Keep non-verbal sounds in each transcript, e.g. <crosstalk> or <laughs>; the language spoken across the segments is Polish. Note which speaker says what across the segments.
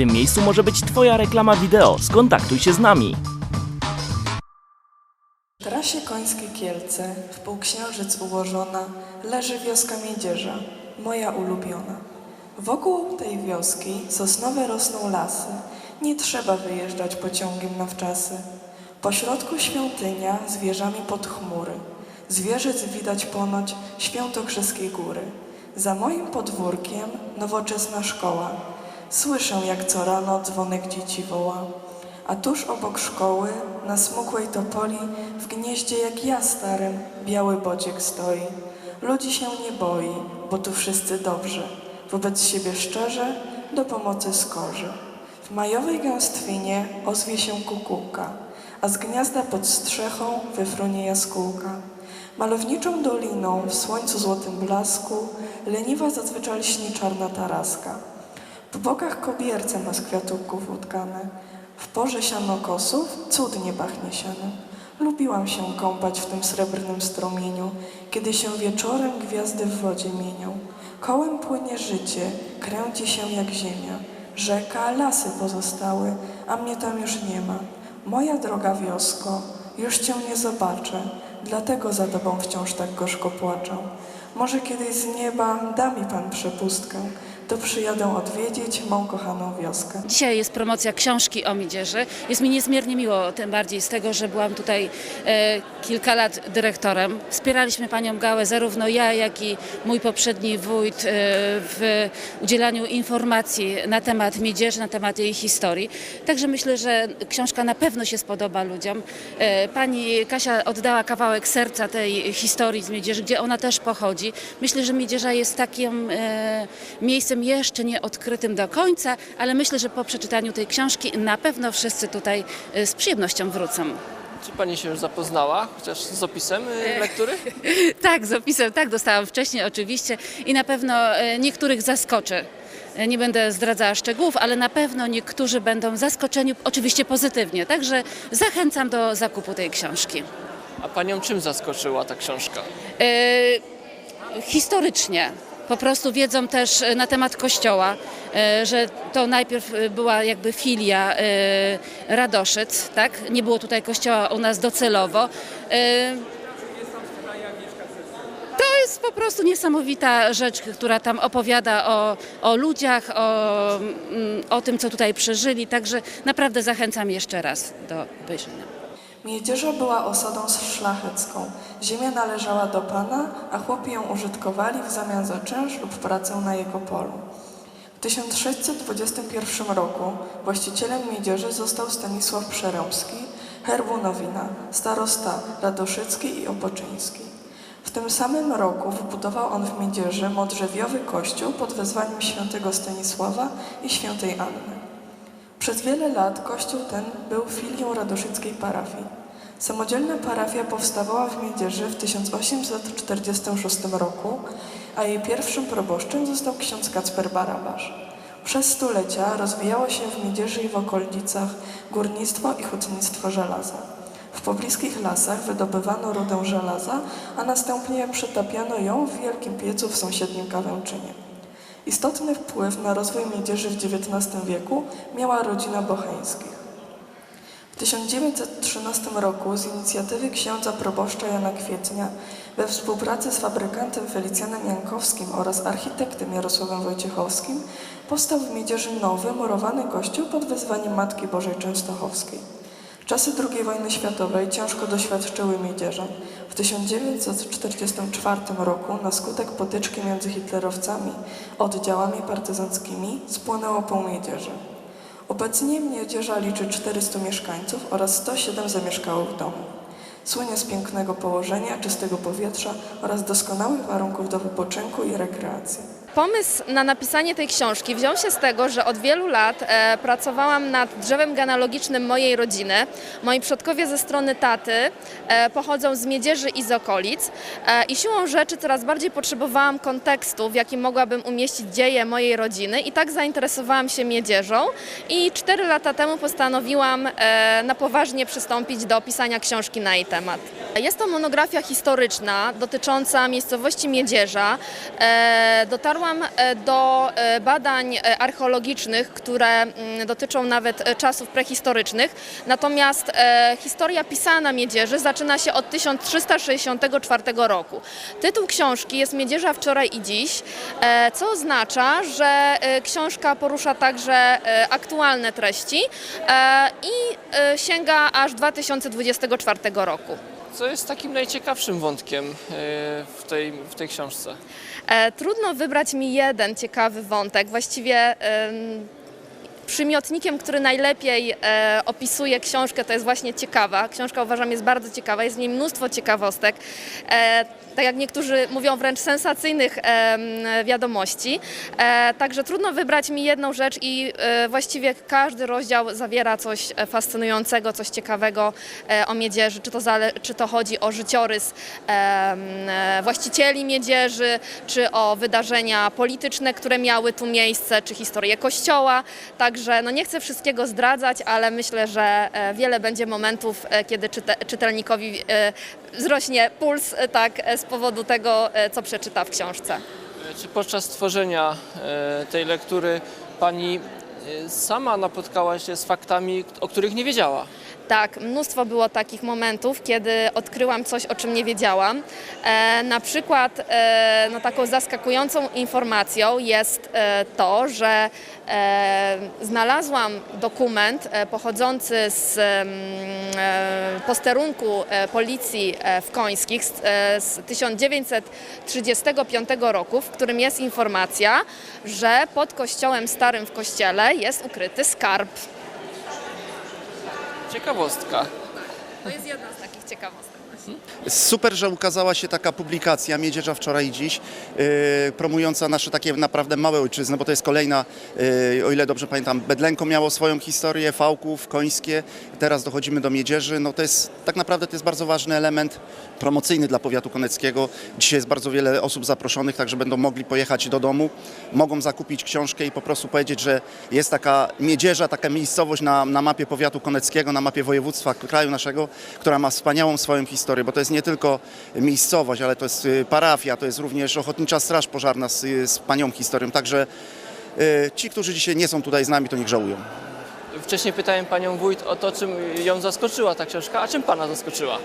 Speaker 1: tym miejscu może być Twoja reklama wideo. Skontaktuj się z nami.
Speaker 2: W trasie końskiej Kielce, w półksiężyc ułożona, leży wioska Miedzierza, moja ulubiona. Wokół tej wioski sosnowe rosną lasy, nie trzeba wyjeżdżać pociągiem na wczasy. Po środku świątynia z wieżami pod chmury. Zwierzyc widać ponoć świętokrzyskiej góry. Za moim podwórkiem nowoczesna szkoła. Słyszę, jak co rano dzwonek dzieci woła. A tuż obok szkoły, na smukłej topoli, w gnieździe jak ja starym, biały bociek stoi. Ludzi się nie boi, bo tu wszyscy dobrzy. Wobec siebie szczerze, do pomocy skorzy. W majowej gęstwinie ozwie się kukułka, a z gniazda pod strzechą wyfrunie jaskółka. Malowniczą doliną w słońcu złotym blasku leniwa zazwyczaj lśni czarna taraska. Po bokach kobierce ma z kwiatułków utkane. W porze sianokosów cudnie pachnie sianem. Lubiłam się kąpać w tym srebrnym strumieniu, kiedy się wieczorem gwiazdy w wodzie mienią. Kołem płynie życie, kręci się jak ziemia. Rzeka, lasy pozostały, a mnie tam już nie ma. Moja droga wiosko, już cię nie zobaczę, dlatego za tobą wciąż tak gorzko płaczę. Może kiedyś z nieba da mi pan przepustkę, to przyjadę odwiedzić mą kochaną wioskę.
Speaker 3: Dzisiaj jest promocja książki o Midzierzy. Jest mi niezmiernie miło, tym bardziej z tego, że byłam tutaj e, kilka lat dyrektorem. Wspieraliśmy panią Gałę, zarówno ja, jak i mój poprzedni wójt e, w udzielaniu informacji na temat Miedzierzy, na temat jej historii. Także myślę, że książka na pewno się spodoba ludziom. E, pani Kasia oddała kawałek serca tej historii z Miedzierzy, gdzie ona też pochodzi. Myślę, że Miedzierza jest takim e, miejscem jeszcze nie odkrytym do końca, ale myślę, że po przeczytaniu tej książki na pewno wszyscy tutaj e, z przyjemnością wrócą.
Speaker 4: Czy pani się już zapoznała, chociaż z opisem y, lektury? <laughs>
Speaker 3: Tak, z opisem, tak, dostałam wcześniej oczywiście i na pewno e, niektórych zaskoczy. E, Nie będę zdradzała szczegółów, ale na pewno niektórzy będą zaskoczeni, oczywiście pozytywnie. Także zachęcam do zakupu tej książki.
Speaker 4: A panią czym zaskoczyła ta książka?
Speaker 3: E, historycznie. Po prostu wiedzą też e, na temat kościoła, e, że to najpierw e, była jakby filia Radoszyc, tak? Nie było tutaj kościoła u nas docelowo. To jest po prostu niesamowita rzecz, która tam opowiada o, o ludziach, o, mm, o tym, co tutaj przeżyli. Także naprawdę zachęcam jeszcze raz do obejrzenia.
Speaker 2: Miedzierza była osadą szlachecką. Ziemia należała do pana, a chłopi ją użytkowali w zamian za czynsz lub pracę na jego polu. W 1621 roku właścicielem Miedzierzy został Stanisław Przerębski, herbu Nowina, starosta radoszycki i opoczyński. W tym samym roku wybudował on w Miedzierzy modrzewiowy kościół pod wezwaniem świętego Stanisława i świętej Anny. Przez wiele lat kościół ten był filią radoszyckiej parafii. Samodzielna parafia powstawała w Miedzierzy w 1846 roku, a jej pierwszym proboszczem został ksiądz Kacper Barabasz. Przez stulecia rozwijało się w Miedzierzy i w okolicach górnictwo i hutnictwo żelaza. W pobliskich lasach wydobywano rudę żelaza, a następnie przetapiano ją w wielkim piecu w sąsiednim Kawęczynie. Istotny wpływ na rozwój Miedzierzy w XIX wieku miała rodzina Bocheńskich. W 1913 roku z inicjatywy księdza proboszcza Jana Kwietnia we współpracy z fabrykantem Felicjanem Jankowskim oraz architektem Jarosławem Wojciechowskim powstał w Miedzierzy nowy, murowany kościół pod wezwaniem Matki Bożej Częstochowskiej. Czasy II wojny światowej ciężko doświadczyły Miedzierzan. W 1944 roku na skutek potyczki między hitlerowcami oddziałami partyzanckimi spłonęło pół Miedzierzy. Obecnie Miedzierza liczy 400 mieszkańców oraz 107 zamieszkałych domów. Słynie z pięknego położenia, czystego powietrza oraz doskonałych warunków do wypoczynku i rekreacji.
Speaker 5: Pomysł na napisanie tej książki wziął się z tego, że od wielu lat e, pracowałam nad drzewem genealogicznym mojej rodziny. Moi przodkowie ze strony taty e, pochodzą z Miedzierzy i z okolic e, i siłą rzeczy coraz bardziej potrzebowałam kontekstu, w jakim mogłabym umieścić dzieje mojej rodziny i tak zainteresowałam się Miedzierzą i cztery lata temu postanowiłam na poważnie przystąpić do pisania książki na jej temat. Jest to monografia historyczna dotycząca miejscowości Miedzierza. E, dotarłam e, do e, badań e, archeologicznych, które mm, dotyczą nawet czasów prehistorycznych. Natomiast historia pisana Miedzierzy zaczyna się od 1364 roku. Tytuł książki jest Miedzierza wczoraj i dziś, co oznacza, że książka porusza także aktualne treści i sięga aż 2024 roku.
Speaker 4: Co jest takim najciekawszym wątkiem y, w tej, w tej książce?
Speaker 5: E, trudno wybrać mi jeden ciekawy wątek. Właściwie em, przymiotnikiem, który najlepiej e, opisuje książkę, to jest właśnie ciekawa. Książka uważam jest bardzo ciekawa, jest w niej mnóstwo ciekawostek. E, tak jak niektórzy mówią, wręcz sensacyjnych wiadomości. E, także trudno wybrać mi jedną rzecz i e, właściwie każdy rozdział zawiera coś e, fascynującego, coś ciekawego o miedzierzy, czy to, czy to chodzi o życiorys właścicieli miedzierzy, czy o wydarzenia polityczne, które miały tu miejsce, czy historię kościoła. Także no nie chcę wszystkiego zdradzać, ale myślę, że wiele będzie momentów, kiedy czyte, czytelnikowi wzrośnie puls e, tak, e, z powodu tego, e, co przeczyta w książce.
Speaker 4: Czy podczas tworzenia tej lektury pani sama napotkała się z faktami, o których nie wiedziała?
Speaker 5: Tak, mnóstwo było takich momentów, kiedy odkryłam coś, o czym nie wiedziałam. E, na przykład e, no, taką zaskakującą informacją jest e, to, że e, znalazłam dokument e, pochodzący z mm, e, posterunku e, policji e, w Końskich z, e, z 1935 roku, w którym jest informacja, że pod kościołem starym w kościele jest ukryty skarb.
Speaker 4: Ciekawostka.
Speaker 5: To jest jedna z takich ciekawostek.
Speaker 6: Super, że ukazała się taka publikacja Miedzierza wczoraj i dziś, yy, promująca nasze takie naprawdę małe ojczyzny, bo to jest kolejna, yy, o ile dobrze pamiętam, Bedlenko miało swoją historię, Fałków, Końskie, teraz dochodzimy do Miedzierzy. No to jest, tak naprawdę to jest bardzo ważny element promocyjny dla powiatu koneckiego. Dzisiaj jest bardzo wiele osób zaproszonych, także będą mogli pojechać do domu, mogą zakupić książkę i po prostu powiedzieć, że jest taka Miedzierza, taka miejscowość na, na mapie powiatu koneckiego, na mapie województwa kraju naszego, która ma wspaniałą swoją historię, bo to jest nie tylko miejscowość, ale to jest y, parafia, to jest również Ochotnicza Straż Pożarna z, y, z panią historią, także y, ci, którzy dzisiaj nie są tutaj z nami, to niech żałują.
Speaker 4: Wcześniej pytałem panią wójt o to, czym ją zaskoczyła ta książka, a czym pana zaskoczyła?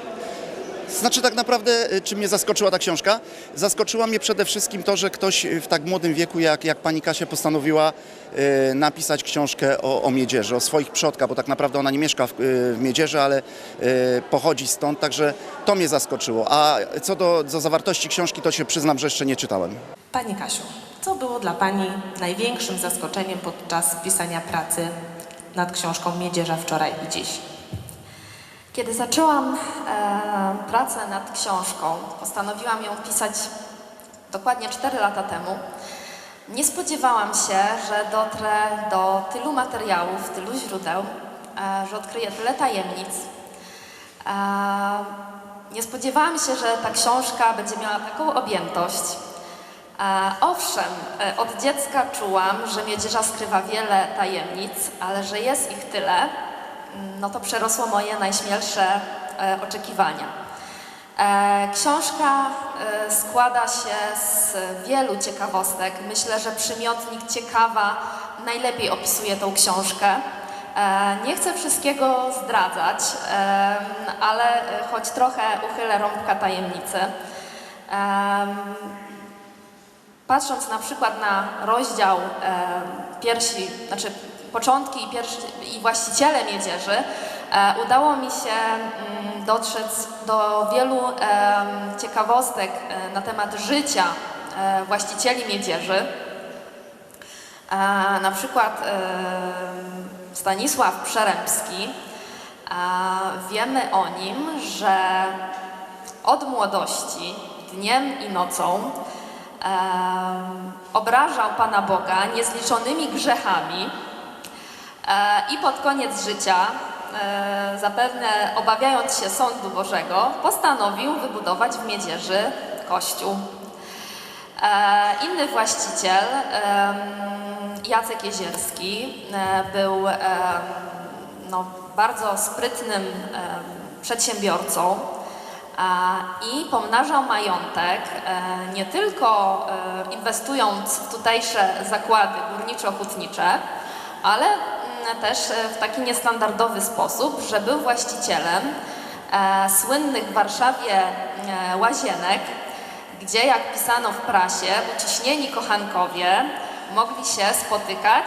Speaker 6: Znaczy tak naprawdę, y, czy mnie zaskoczyła ta książka? Zaskoczyła mnie przede wszystkim to, że ktoś y, w tak młodym wieku jak, jak pani Kasia postanowiła y, napisać książkę o, o Miedzierze, o swoich przodkach, bo tak naprawdę ona nie mieszka w, y, w Miedzierze, ale y, pochodzi stąd, także to mnie zaskoczyło. A co do, do zawartości książki, to się przyznam, że jeszcze nie czytałem.
Speaker 7: Pani Kasiu, co było dla Pani największym zaskoczeniem podczas pisania pracy nad książką Miedzierza wczoraj i dziś?
Speaker 8: Kiedy zaczęłam e, pracę nad książką, postanowiłam ją pisać dokładnie 4 lata temu. Nie spodziewałam się, że dotrę do tylu materiałów, tylu źródeł, e, że odkryję tyle tajemnic. E, nie spodziewałam się, że ta książka będzie miała taką objętość. E, owszem, e, od dziecka czułam, że Miedzierza skrywa wiele tajemnic, ale że jest ich tyle, no to przerosło moje najśmielsze e, oczekiwania. E, książka e, składa się z wielu ciekawostek. Myślę, że przymiotnik ciekawa najlepiej opisuje tą książkę. Nie chcę wszystkiego zdradzać, ale choć trochę uchylę rąbka tajemnicy. Em, Patrząc na przykład na rozdział piersi, znaczy początki i, piersi, i właściciele miedzierzy, e, udało mi się mm, dotrzeć do wielu ciekawostek e, na temat życia e, właścicieli miedzierzy. E, na przykład Stanisław Przerębski, e, wiemy o nim, że od młodości, dniem i nocą, obrażał Pana Boga niezliczonymi grzechami i pod koniec życia, e, zapewne obawiając się sądu Bożego, postanowił wybudować w Miedzierzy kościół. E, Inny właściciel, Jacek Jezierski, e, był no, bardzo sprytnym przedsiębiorcą. i pomnażał majątek, e, nie tylko e, inwestując w tutejsze zakłady górniczo-hutnicze, ale mm, też e, w taki niestandardowy sposób, że był właścicielem e, słynnych w Warszawie e, łazienek, gdzie jak pisano w prasie, uciśnieni kochankowie mogli się spotykać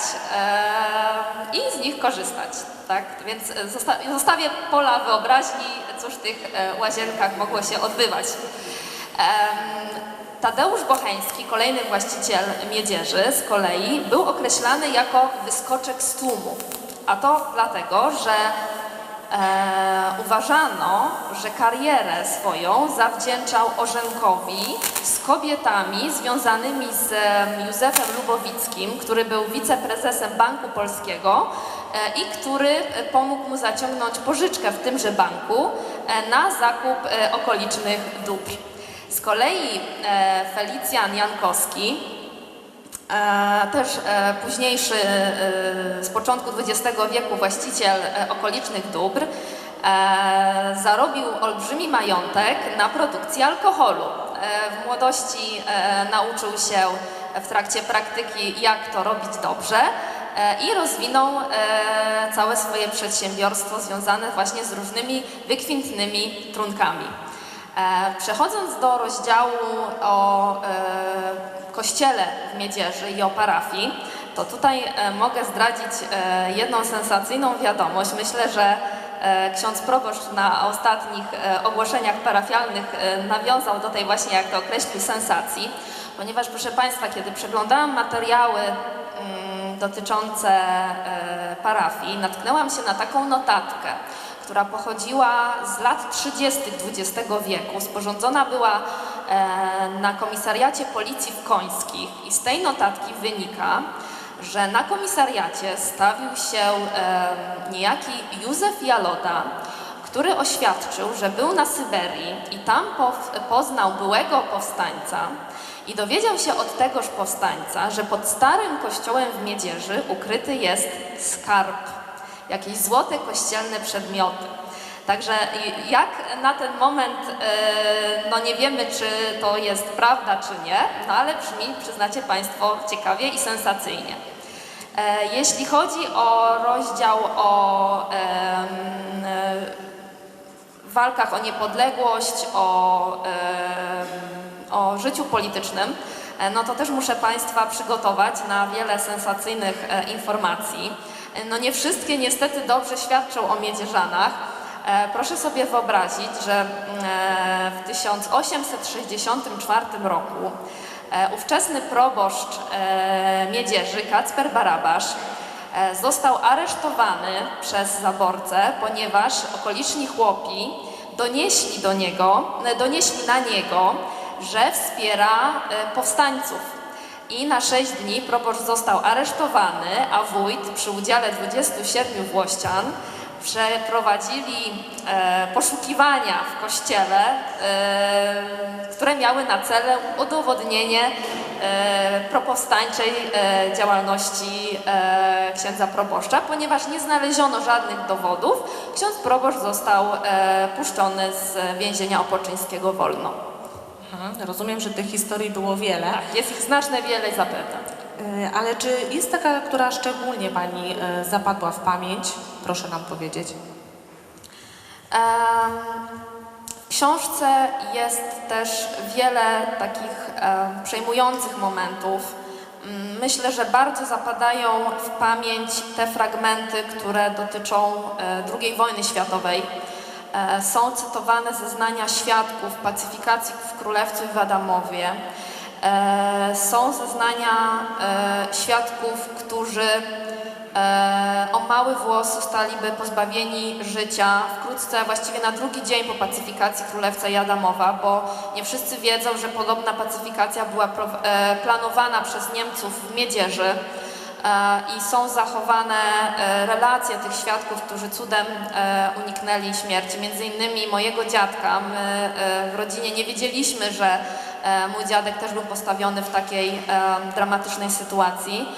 Speaker 8: i z nich korzystać. Tak? Więc zosta zostawię pola wyobraźni, cóż w tych łazienkach mogło się odbywać. Tadeusz Bocheński, kolejny właściciel miedzierzy z kolei, był określany jako wyskoczek z tłumu. A to dlatego, że e, uważano, że karierę swoją zawdzięczał Orzenkowi z kobietami związanymi z em, Józefem Lubowickim, który był wiceprezesem Banku Polskiego e, i który e, pomógł mu zaciągnąć pożyczkę w tymże banku e, na zakup okolicznych dóbr. Z kolei e, Felicjan Jankowski, E, też e, późniejszy z początku XX wieku właściciel okolicznych dóbr, zarobił olbrzymi majątek na produkcji alkoholu. W młodości nauczył się w trakcie praktyki, jak to robić dobrze i rozwinął całe swoje przedsiębiorstwo związane właśnie z różnymi wykwintnymi trunkami. E, Przechodząc do rozdziału o e, kościele w Miedzierzy i o parafii, to tutaj e, mogę zdradzić jedną sensacyjną wiadomość. Myślę, że ksiądz proboszcz na ostatnich ogłoszeniach parafialnych nawiązał do tej właśnie, jak to określił, sensacji, ponieważ proszę Państwa, kiedy przeglądałam materiały mm, dotyczące parafii, natknęłam się na taką notatkę, która pochodziła z lat 30. XX wieku. Sporządzona była e, na komisariacie policji w Końskich i z tej notatki wynika, że na komisariacie stawił się e, niejaki Józef Jaloda, który oświadczył, że był na Syberii i tam poznał byłego powstańca i dowiedział się od tegoż powstańca, że pod starym kościołem w Miedzierzy ukryty jest skarb jakieś złote kościelne przedmioty. Także jak na ten moment, e, no nie wiemy, czy to jest prawda, czy nie, no ale brzmi, przyznacie Państwo, ciekawie i sensacyjnie. E, Jeśli chodzi o rozdział o e, walkach o niepodległość, o, o życiu politycznym, no to też muszę Państwa przygotować na wiele sensacyjnych informacji. E, No nie wszystkie niestety dobrze świadczą o Miedzierzanach. E, Proszę sobie wyobrazić, że mm, e, w 1864 roku ówczesny proboszcz Miedzierzy, Kacper Barabasz, został aresztowany przez zaborcę, ponieważ okoliczni chłopi donieśli do niego, donieśli na niego, że wspiera powstańców. I na sześć dni proboszcz został aresztowany, a wójt przy udziale 27 włościan przeprowadzili e, poszukiwania w kościele, e, które miały na celu udowodnienie e, propowstańczej e, działalności e, księdza proboszcza, ponieważ nie znaleziono żadnych dowodów, ksiądz proboszcz został e, puszczony z więzienia opoczyńskiego wolno.
Speaker 7: Mhm. Rozumiem, że tych historii było wiele,
Speaker 8: Tak, jest ich znaczne wiele zapewne.
Speaker 7: Y, ale czy jest taka, która szczególnie Pani y, zapadła w pamięć? Proszę nam powiedzieć.
Speaker 8: W książce jest też wiele takich em, przejmujących momentów. Myślę, że bardzo zapadają w pamięć te fragmenty, które dotyczą e, II wojny światowej. E, Są cytowane zeznania świadków pacyfikacji w Królewcu i w Adamowie. E, Są zeznania e, świadków, którzy o mały włos zostaliby pozbawieni życia wkrótce, właściwie na drugi dzień po pacyfikacji Królewca i Adamowa, bo nie wszyscy wiedzą, że podobna pacyfikacja była planowana przez Niemców w Miedzierzy e, i są zachowane e, relacje tych świadków, którzy cudem e, uniknęli śmierci. Między innymi mojego dziadka. My e, w rodzinie nie wiedzieliśmy, że e, mój dziadek też był postawiony w takiej e, dramatycznej sytuacji.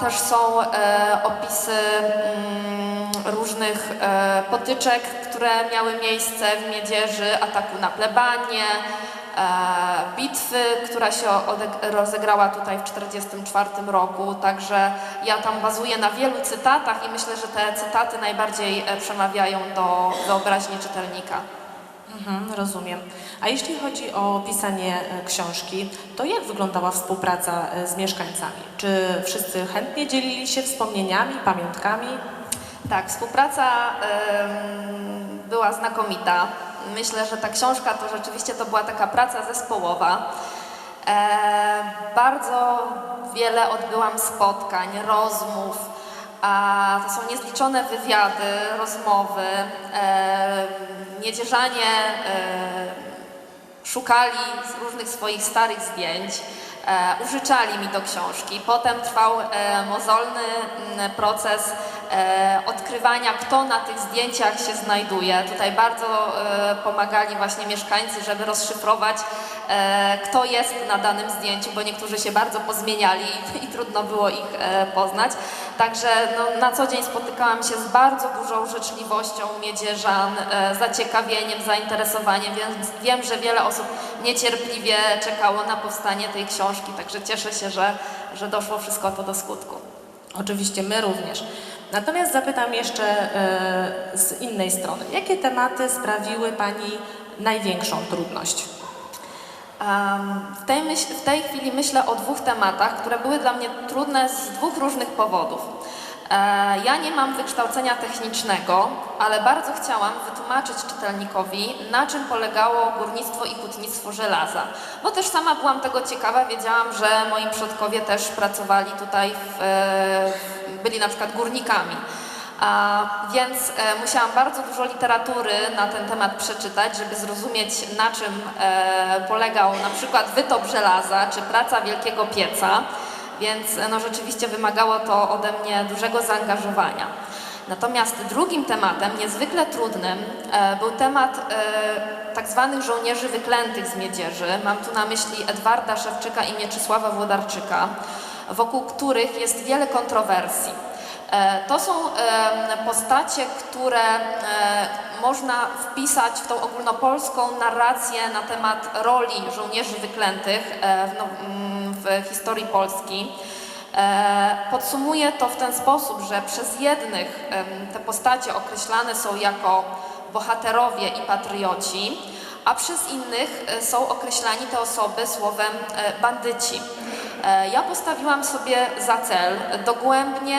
Speaker 8: Też są e, opisy mm, róż, różnych e, potyczek, które miały miejsce w Miedzierzy, ataku na plebanie, e, bitwy, która się rozegrała tutaj w 1944 roku. Także ja tam bazuję na wielu cytatach i myślę, że te cytaty najbardziej e, przemawiają do wyobraźni czytelnika.
Speaker 7: Mhm, rozumiem. A jeśli chodzi o pisanie e, książki, to jak wyglądała współpraca e, z mieszkańcami? Czy wszyscy chętnie dzielili się wspomnieniami, pamiątkami?
Speaker 8: Tak, współpraca była znakomita. Myślę, że ta książka to rzeczywiście to była taka praca zespołowa. E, bardzo wiele odbyłam spotkań, rozmów, a to są niezliczone wywiady, rozmowy. E, Miedzierzanie e, szukali różnych swoich starych zdjęć, użyczali mi do książki. Potem trwał mozolny proces odkrywania, kto na tych zdjęciach się znajduje. Tutaj bardzo e, pomagali właśnie mieszkańcy, żeby rozszyfrować, e, kto jest na danym zdjęciu, bo niektórzy się bardzo pozmieniali i, i trudno było ich e, poznać. Także no, na co dzień spotykałam się z bardzo dużą życzliwością miedzierzan, e, zaciekawieniem, zainteresowaniem, więc wiem, że wiele osób niecierpliwie czekało na powstanie tej książki, także cieszę się, że, że doszło wszystko to do skutku.
Speaker 7: Oczywiście my również. Natomiast zapytam jeszcze e, z innej strony. Jakie tematy sprawiły Pani największą trudność?
Speaker 8: W tej, w tej chwili myślę o dwóch tematach, które były dla mnie trudne z dwóch różnych powodów. E, Ja nie mam wykształcenia technicznego, ale bardzo chciałam wytłumaczyć czytelnikowi, na czym polegało górnictwo i hutnictwo żelaza. Bo też sama byłam tego ciekawa, wiedziałam, że moi przodkowie też pracowali tutaj, w, e, byli na przykład górnikami. A, więc e, musiałam bardzo dużo literatury na ten temat przeczytać, żeby zrozumieć na czym polegał na przykład wytop żelaza czy praca wielkiego pieca, więc e, no, rzeczywiście wymagało to ode mnie dużego zaangażowania. Natomiast drugim tematem, niezwykle trudnym, e, był temat e, tak zwanych żołnierzy wyklętych z Miedzierzy. Mam tu na myśli Edwarda Szewczyka i Mieczysława Włodarczyka, wokół których jest wiele kontrowersji. E, To są e, postacie, które e, można wpisać w tą ogólnopolską narrację na temat roli żołnierzy wyklętych w, no, mm, w historii Polski. Podsumuję to w ten sposób, że przez jednych te postacie określane są jako bohaterowie i patrioci, a przez innych są określani te osoby słowem bandyci. Ja postawiłam sobie za cel dogłębnie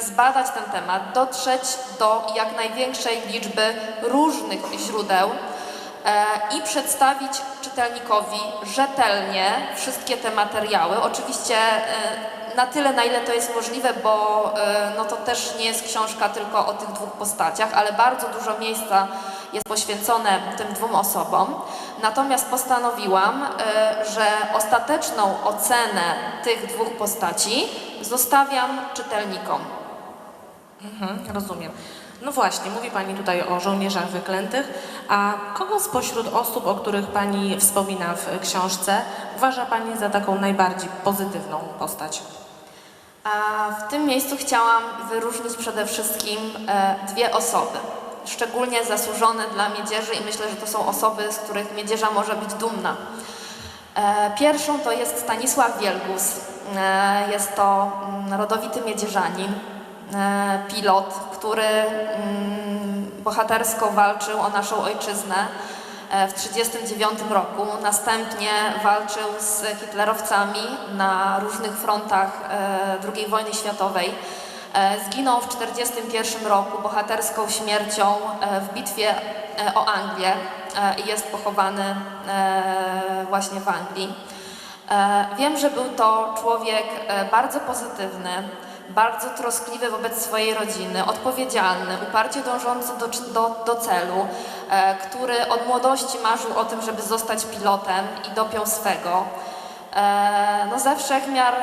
Speaker 8: zbadać ten temat, dotrzeć do jak największej liczby różnych źródeł e, i przedstawić czytelnikowi rzetelnie wszystkie te materiały. Oczywiście e, na tyle, na ile to jest możliwe, bo e, no to też nie jest książka tylko o tych dwóch postaciach, ale bardzo dużo miejsca jest poświęcone tym dwóm osobom. Natomiast postanowiłam, e, że ostateczną ocenę tych dwóch postaci zostawiam czytelnikom.
Speaker 7: Mhm, rozumiem. No właśnie, mówi Pani tutaj o żołnierzach wyklętych, a kogo spośród osób, o których Pani wspomina w książce, uważa Pani za taką najbardziej pozytywną postać?
Speaker 8: A w tym miejscu chciałam wyróżnić przede wszystkim e, dwie osoby, szczególnie zasłużone dla Miedzierzy i myślę, że to są osoby, z których Miedzierza może być dumna. E, Pierwszą to jest Stanisław Wielgus. E, Jest to mm, rodowity miedzierzanin, e, pilot, który mm, bohatersko walczył o naszą ojczyznę e, w 1939 roku. Następnie walczył z hitlerowcami na różnych frontach II wojny światowej. Zginął w 1941 roku bohaterską śmiercią w bitwie o Anglię i jest pochowany właśnie w Anglii. E, Wiem, że był to człowiek e, bardzo pozytywny, bardzo troskliwy wobec swojej rodziny, odpowiedzialny, uparcie dążący do, do, do celu, e, który od młodości marzył o tym, żeby zostać pilotem i dopiął swego. No ze wszechmiar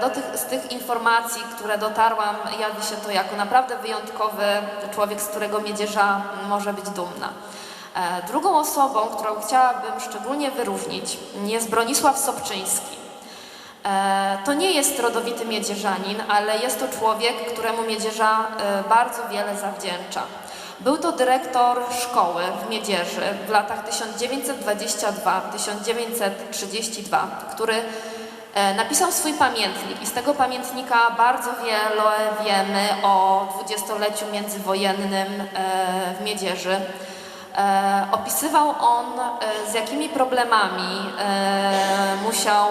Speaker 8: do tych, z tych informacji, które dotarłam, jawi się to jako naprawdę wyjątkowy człowiek, z którego Miedzierza może być dumna. E, Drugą osobą, którą chciałabym szczególnie wyróżnić jest Bronisław Sobczyński. E, To nie jest rodowity miedzierzanin, ale jest to człowiek, któremu Miedzierza e, bardzo wiele zawdzięcza. Był to dyrektor szkoły w Miedzierzy w latach 1922-1932, który napisał swój pamiętnik i z tego pamiętnika bardzo wiele wiemy o dwudziestoleciu międzywojennym w Miedzierzy. E, Opisywał on, e, z jakimi problemami e, musiał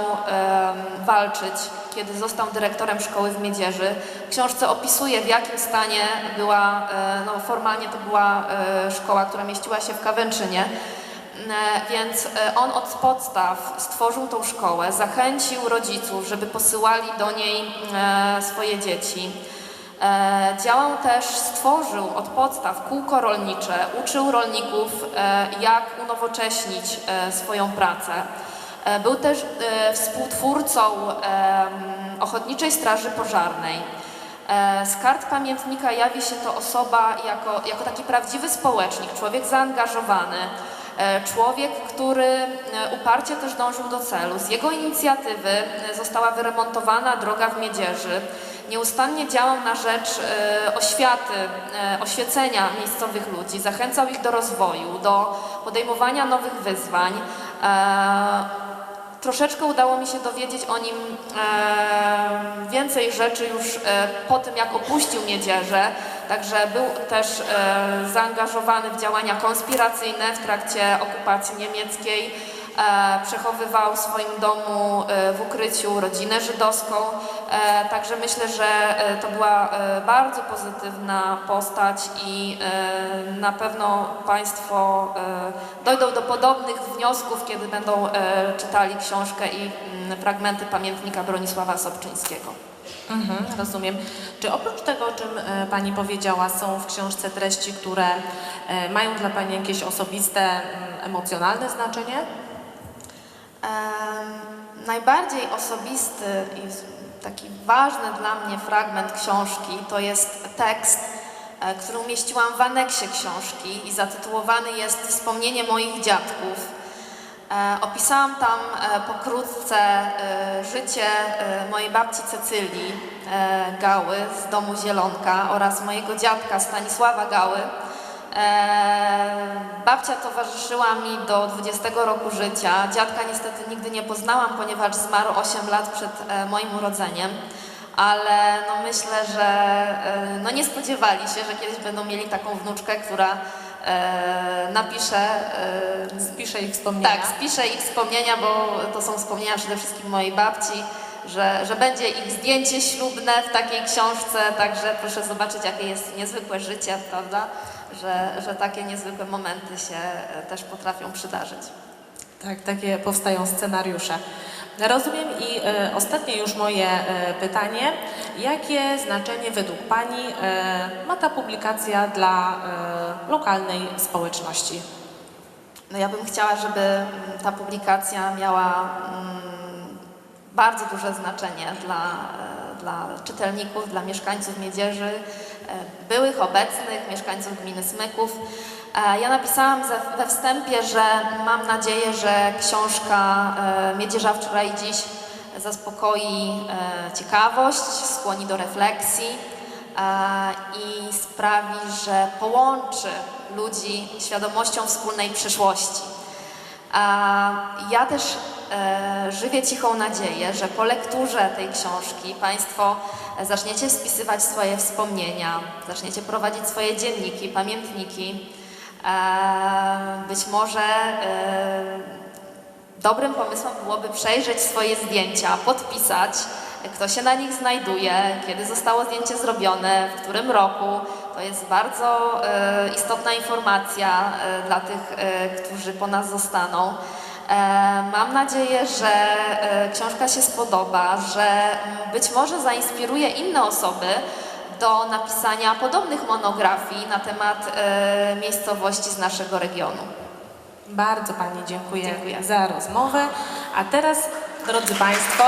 Speaker 8: walczyć, kiedy został dyrektorem szkoły w Miedzierzy. W książce opisuje, w jakim stanie była, no formalnie to była szkoła, która mieściła się w Kawęczynie. Więc on od podstaw stworzył tą szkołę, zachęcił rodziców, żeby posyłali do niej swoje dzieci. E, Działał też, stworzył od podstaw kółko rolnicze, uczył rolników, e, jak unowocześnić e, swoją pracę. Był też współtwórcą Ochotniczej Straży Pożarnej. Z kart pamiętnika jawi się to osoba jako, jako taki prawdziwy społecznik, człowiek zaangażowany, człowiek, który uparcie też dążył do celu. Z jego inicjatywy została wyremontowana droga w Miedzierzy. Nieustannie działał na rzecz e, oświaty, e, oświecenia miejscowych ludzi, zachęcał ich do rozwoju, do podejmowania nowych wyzwań. E, Troszeczkę udało mi się dowiedzieć o nim więcej rzeczy już po tym, jak opuścił Miedzierze. Także był też zaangażowany w działania konspiracyjne w trakcie okupacji niemieckiej. E, przechowywał w swoim domu e, w ukryciu rodzinę żydowską. E, także myślę, że to była bardzo pozytywna postać i na pewno Państwo dojdą do podobnych wniosków, kiedy będą czytali książkę i mm, fragmenty pamiętnika Bronisława Sobczyńskiego.
Speaker 7: Mhm, rozumiem. Czy oprócz tego, o czym Pani powiedziała, są w książce treści, które mają dla Pani jakieś osobiste, mm, emocjonalne znaczenie?
Speaker 8: Najbardziej osobisty i taki ważny dla mnie fragment książki to jest tekst, e, który umieściłam w aneksie książki i zatytułowany jest Wspomnienie moich dziadków. E, Opisałam tam e, pokrótce życie mojej babci Cecylii Gały z domu Zielonka oraz mojego dziadka Stanisława Gały. E, Babcia towarzyszyła mi do 20 roku życia. Dziadka niestety nigdy nie poznałam, ponieważ zmarł 8 lat przed e, moim urodzeniem. Ale no myślę, że e, no nie spodziewali się, że kiedyś będą mieli taką wnuczkę, która napisze e,
Speaker 7: Spiszę ich wspomnienia.
Speaker 8: tak, spiszę ich wspomnienia, bo to są wspomnienia przede wszystkim mojej babci, że, że będzie ich zdjęcie ślubne w takiej książce, także proszę zobaczyć, jakie jest niezwykłe życie, prawda? Że, że takie niezwykłe momenty się e, też potrafią przydarzyć.
Speaker 7: Tak, takie powstają scenariusze. Rozumiem i e, ostatnie już moje e, pytanie. Jakie znaczenie według Pani e, ma ta publikacja dla e, lokalnej społeczności?
Speaker 8: No ja bym chciała, żeby mm, ta publikacja miała mm, bardzo duże znaczenie dla, e, dla czytelników, dla mieszkańców Miedzieży, byłych, obecnych, mieszkańców gminy Smyków. E, Ja napisałam we wstępie, że mam nadzieję, że książka e, Miedzierza wczoraj i dziś zaspokoi e, ciekawość, skłoni do refleksji e, i sprawi, że połączy ludzi świadomością wspólnej przyszłości. Ja też e, żywię cichą nadzieję, że po lekturze tej książki Państwo zaczniecie spisywać swoje wspomnienia, zaczniecie prowadzić swoje dzienniki, pamiętniki. E, być może e, dobrym pomysłem byłoby przejrzeć swoje zdjęcia, podpisać, kto się na nich znajduje, kiedy zostało zdjęcie zrobione, w którym roku. To jest bardzo e, istotna informacja e, dla tych, e, którzy po nas zostaną. E, mam nadzieję, że e, książka się spodoba, że być może zainspiruje inne osoby do napisania podobnych monografii na temat e, miejscowości z naszego regionu.
Speaker 7: Bardzo Pani dziękuję,
Speaker 8: Dziękuję.
Speaker 7: za rozmowę. A teraz, drodzy Państwo,